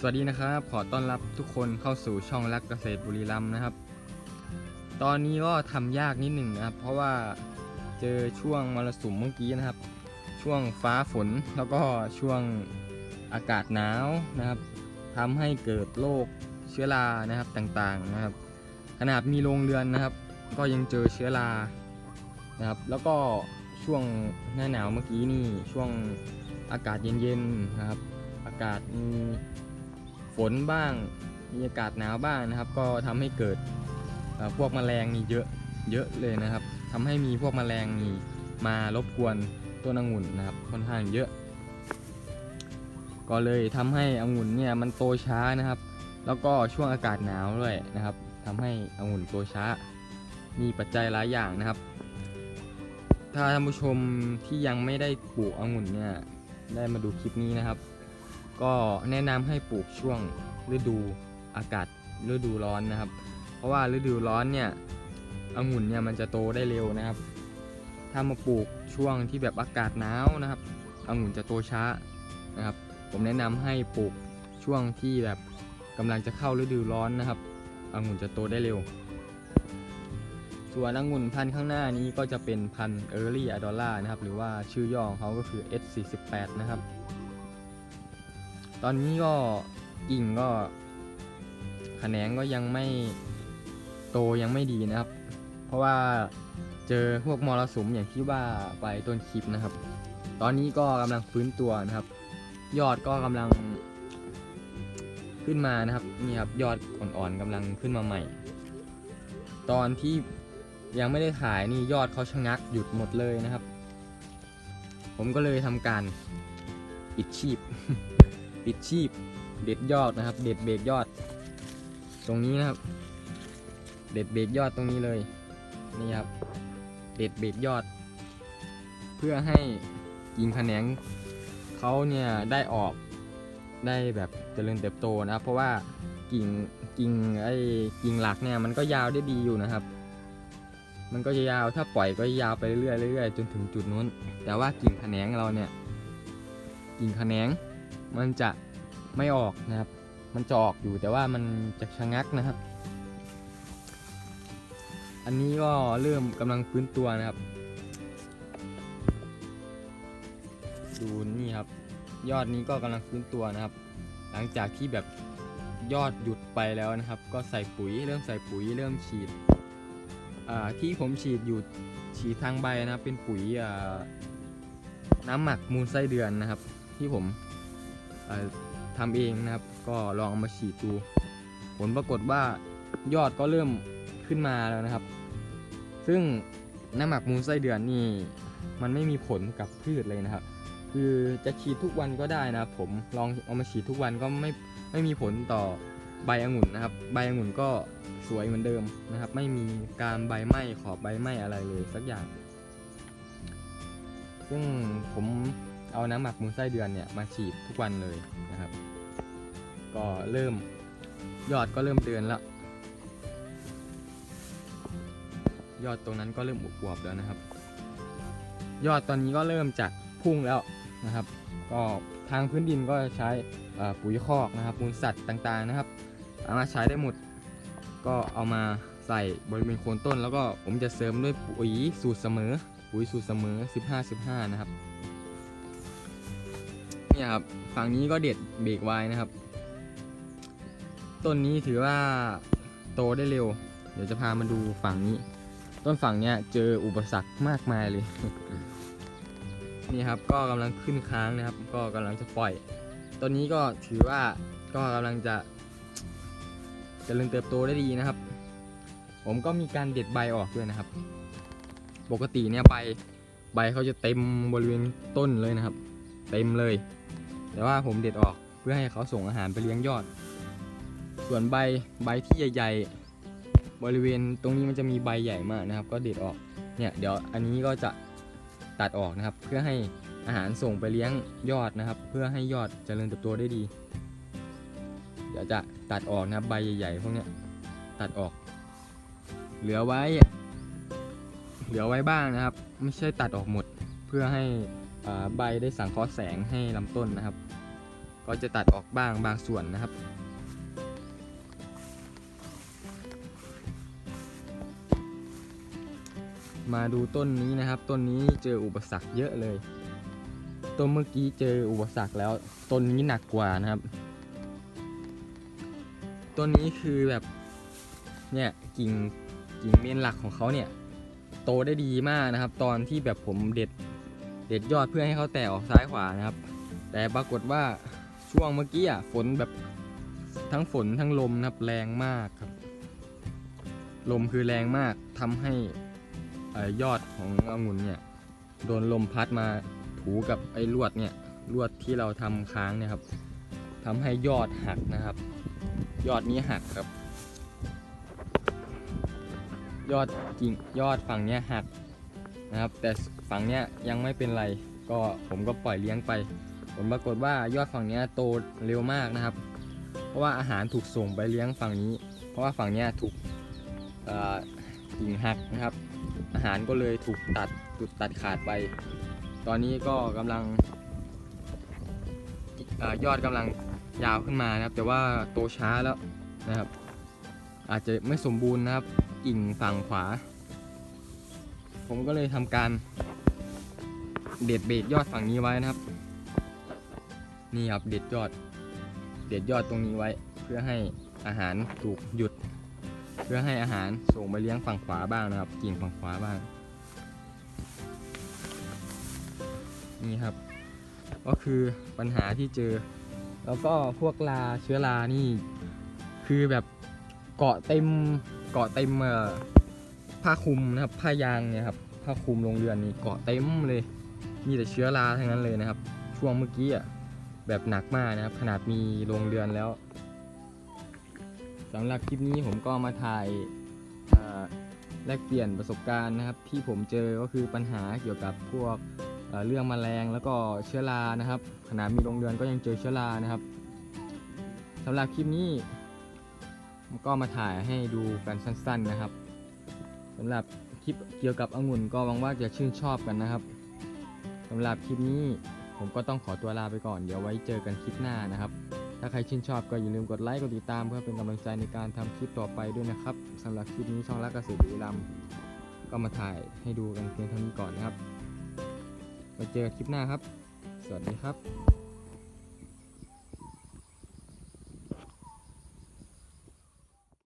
สวัสดีนะครับ ขอต้อนรับทุกคนเข้าสู่ช่องรักเกษตรบุรีรัมย์นะครับ ตอนนี้ก็ทำยากนิดหนึ่งนะครับ เพราะว่าเจอช่วงมรสุมเมื่อกี้นะครับ ช่วงฟ้าฝนแล้วก็ช่วงอากาศหนาวนะครับทำให้เกิดโรคเชื้อรานะครับต่างๆนะครับ ขนาดมีโรงเรือนนะครับ ก็ยังเจอเชื้อรานะครับ แล้วก็ช่วงหน้าหนาวเมื่อกี้นี่ช่วงอากาศเย็นๆนะครับ อากาศมี ฝนบ้างมีอากาศหนาวบ้างนะครับ ก็ทำให้เกิดพวกแมลงนี่เยอะเยอะเลยนะครับทำให้มีพวกแมลงนี่มารบกวนต้นองุ่นนะครับ ค่อนข้างเยอะ ก็เลยทำให้องุ่นเนี่ยมันโตช้านะครับ แล้วก็ช่วงอากาศหนาวด้วยนะครับทำให้องุ่นโตช้า มีปัจจัยหลายอย่างนะครับ ถ้าท่านผู้ชมที่ยังไม่ได้ปลูกองุ่นเนี่ยได้มาดูคลิปนี้นะครับ ก็แนะนำให้ปลูกช่วงฤดูอากาศฤดูร้อนนะครับ เพราะว่าฤดูร้อนเนี่ยองุ่นเนี่ยมันจะโตได้เร็วนะครับ ถ้ามาปลูกช่วงที่แบบอากาศหนาวนะครับองุ่นจะโตช้านะครับ ผมแนะนำให้ปลูกช่วงที่แบบกำลังจะเข้าฤดูร้อนนะครับองุ่นจะโตได้เร็ว ส่วนองุ่นพันธุ์ข้างหน้านี้ก็จะเป็นพันธุ์ Early Adola นะครับ หรือว่าชื่อย่อของเขาก็คือ S48 นะครับ ตอนนี้ก็กิ่งก็แขนงก็ยังไม่โตยังไม่ดีนะครับ เพราะว่าเจอพวกมรสุมอย่างที่ว่าไปต้นคลิปนะครับ ตอนนี้ก็กำลังฟื้นตัวนะครับ ยอดก็กำลังขึ้นมานะครับนี่ครับยอดอ่อนๆกำลังขึ้นมาใหม่ ตอนที่ยังไม่ได้ถ่ายนี่ยอดเขาชะงักหยุดหมดเลยนะครับ ผมก็เลยทำการปิดชีพ ปิดชีพ เด็ดยอดนะครับ เด็ดเบรกยอด ตรงนี้นะครับ เด็ดเบรกยอดตรงนี้เลย นี่ครับ เด็ดเบรกยอด เพื่อให้กิ่งแขนงเขาเนี่ยได้ออกได้แบบเจริญเติบโตนะครับ เพราะว่ากิ่งกิ่งไอ้กิ่งหลักเนี่ยมันก็ยาวได้ดีอยู่นะครับ มันก็จะยาวถ้าปล่อยก็ยาวไปเรื่อยๆเรื่อยๆจนถึงจุดนู้น แต่ว่ากิ่งแขนงเราเนี่ยกิ่งแขนง มันจะไม่ออกนะครับ มันจะออกอยู่แต่ว่ามันจะชะงักนะครับ อันนี้ก็เริ่มกำลังฟื้นตัวนะครับ ดูนี่ครับ ยอดนี้ก็กำลังฟื้นตัวนะครับ หลังจากที่แบบยอดหยุดไปแล้วนะครับ ก็ใส่ปุ๋ยเริ่มใส่ปุ๋ยเริ่มฉีดที่ผมฉีดอยู่ฉีดทางใบนะครับ เป็นปุ๋ยน้ำหมักมูลไส้เดือนนะครับ ที่ผม ทำเองนะครับ ก็ลองเอามาฉีดดู ผลปรากฏว่ายอดก็เริ่มขึ้นมาแล้วนะครับ ซึ่งน้ำหมักมูลไส้เดือนนี่มันไม่มีผลกับพืชเลยนะครับ คือจะฉีดทุกวันก็ได้นะครับ ผมลองเอามาฉีดทุกวันก็ไม่ไม่มีผลต่อใบองุ่นนะครับ ใบองุ่นก็สวยเหมือนเดิมนะครับ ไม่มีการใบไหม้ขอบใบไหม้อะไรเลยสักอย่าง ซึ่งผม เอาน้ำหมักมูลไส้เดือนเนี่ยมาฉีดทุกวันเลยนะครับ ก็เริ่มยอดก็เริ่มเดือนแล้วยอดตรงนั้นก็เริ่มอวบๆแล้วนะครับ ยอดตอนนี้ก็เริ่มจะพุ่งแล้วนะครับ ก็ทางพื้นดินก็ใช้ปุ๋ยคอกนะครับมูลสัตว์ต่างๆนะครับเอามาใช้ได้หมดก็เอามาใส่บริเวณโคนต้น แล้วก็ผมจะเสริมด้วยปุ๋ยสูตรเสมอ ปุ๋ยสูตรเสมอ 15 15 นะครับ เนี่ยครับฝั่งนี้ก็เด็ดเบรกไว้นะครับ ต้นนี้ถือว่าโตได้เร็ว เดี๋ยวจะพามาดูฝั่งนี้ ต้นฝั่งเนี้ยเจออุปสรรคมากมายเลย นี่ครับก็กำลังขึ้นค้างนะครับ ก็กำลังจะปล่อย ต้นนี้ก็ถือว่าก็กำลังจะเจริญเติบโตได้ดีนะครับ ผมก็มีการเด็ดใบออกด้วยนะครับ ปกติเนี่ยใบใบเขาจะเต็มบริเวณต้นเลยนะครับ เต็มเลย แต่ว่าผมเด็ดออกเพื่อให้เขาส่งอาหารไปเลี้ยงยอด ส่วนใบใบที่ใหญ่ๆ บริเวณตรงนี้มันจะมีใบใหญ่มากนะครับ ก็เด็ดออกเนี่ยเดี๋ยวอันนี้ก็จะตัดออกนะครับ เพื่อให้อาหารส่งไปเลี้ยงยอดนะครับ เพื่อให้ยอดเจริญเติบโตได้ดี เดี๋ยวจะตัดออกนะครับใบใหญ่ๆพวกนี้ตัดออก เหลือไว้ เหลือไว้บ้างนะครับ ไม่ใช่ตัดออกหมดเพื่อให้ ใบได้สังเคราะห์แสงให้ลำต้นนะครับ ก็จะตัดออกบ้างบางส่วนนะครับมาดูต้นนี้นะครับ ต้นนี้เจออุปสรรคเยอะเลย ต้นเมื่อกี้เจออุปสรรคแล้ว ต้นนี้หนักกว่านะครับ ต้นนี้คือแบบ เนี่ยกิ่งกิ่งเมนหลักของเขาเนี่ย โตได้ดีมากนะครับ ตอนที่แบบผมเด็ด เด็ดยอดเพื่อให้เขาแตกออกซ้ายขวานะครับ แต่ปรากฏว่าช่วงเมื่อกี้อะฝนแบบทั้งฝนทั้งลมนะครับแรงมากครับ ลมคือแรงมากทำให้อยอดขององุ่นเนี่ยโดนลมพัดมาถูกับไอ้ลวดเนี่ยลวดที่เราทำค้างเนี่ยครับทำให้ยอดหักนะครับ ยอดนี้หักครับ ยอดกิ่งยอดฝั่งเนี้ยหัก นะครับ แต่ฝั่งเนี้ยยังไม่เป็นไร ก็ผมก็ปล่อยเลี้ยงไป ผลปรากฏว่ายอดฝั่งเนี้ยโตเร็วมากนะครับ เพราะว่าอาหารถูกส่งไปเลี้ยงฝั่งนี้ เพราะว่าฝั่งเนี้ยถูกกิ่งหักนะครับ อาหารก็เลยถูกตัดถูกตัดขาดไป ตอนนี้ก็กำลังอยอดกำลังยาวขึ้นมานะครับ แต่ว่าโตช้าแล้วนะครับ อาจจะไม่สมบูรณ์นะครับกิ่งฝั่งขวา ผมก็เลยทำการเด็ดเบรกยอดฝั่งนี้ไว้นะครับ นี่ครับเด็ดยอด เด็ดยอดตรงนี้ไว้ เพื่อให้อาหารถูกหยุด เพื่อให้อาหารส่งไปเลี้ยงฝั่งขวาบ้างนะครับ กิ่งฝั่งขวาบ้าง นี่ครับ ก็คือปัญหาที่เจอ แล้วก็พวกลาเชื้อรานี่ คือแบบเกาะเต็มเกาะเต็มเอ่อ ผ้าคลุมนะครับ ผ้ายางเนี่ยครับผ้าคลุมโรงเรือนนี่เกาะเต็มเลย มีแต่เชื้อราทั้งนั้นเลยนะครับ ช่วงเมื่อกี้อะแบบหนักมากนะครับ ขนาดมีโรงเรือนแล้วสำหรับคลิปนี้ผมก็มาถ่ายแลกเปลี่ยนประสบการณ์นะครับ ที่ผมเจอก็คือปัญหาเกี่ยวกับพวกเอ่อเรื่องแมลงแล้วก็เชื้อรานะครับ ขนาดมีโรงเรือนก็ยังเจอเชื้อรานะครับสำหรับคลิปนี้ก็มาถ่ายให้ดูกันสั้น ๆนะครับ สำหรับคลิปเกี่ยวกับองุ่นก็หวังว่าจะชื่นชอบกันนะครับสำหรับคลิปนี้ผมก็ต้องขอตัวลาไปก่อนเดี๋ยวไว้เจอกันคลิปหน้านะครับ ถ้าใครชื่นชอบก็อย่าลืมกดไลค์กดติดตามเพื่อเป็นกำลังใจในการทำคลิปต่อไปด้วยนะครับสำหรับคลิปนี้ช่องรักเกษตรบุรีรัมย์ก็มาถ่ายให้ดูกันเพียงเท่านี้ก่อนนะครับไว้เจอกันคลิปหน้าครับ สวัสดีครับ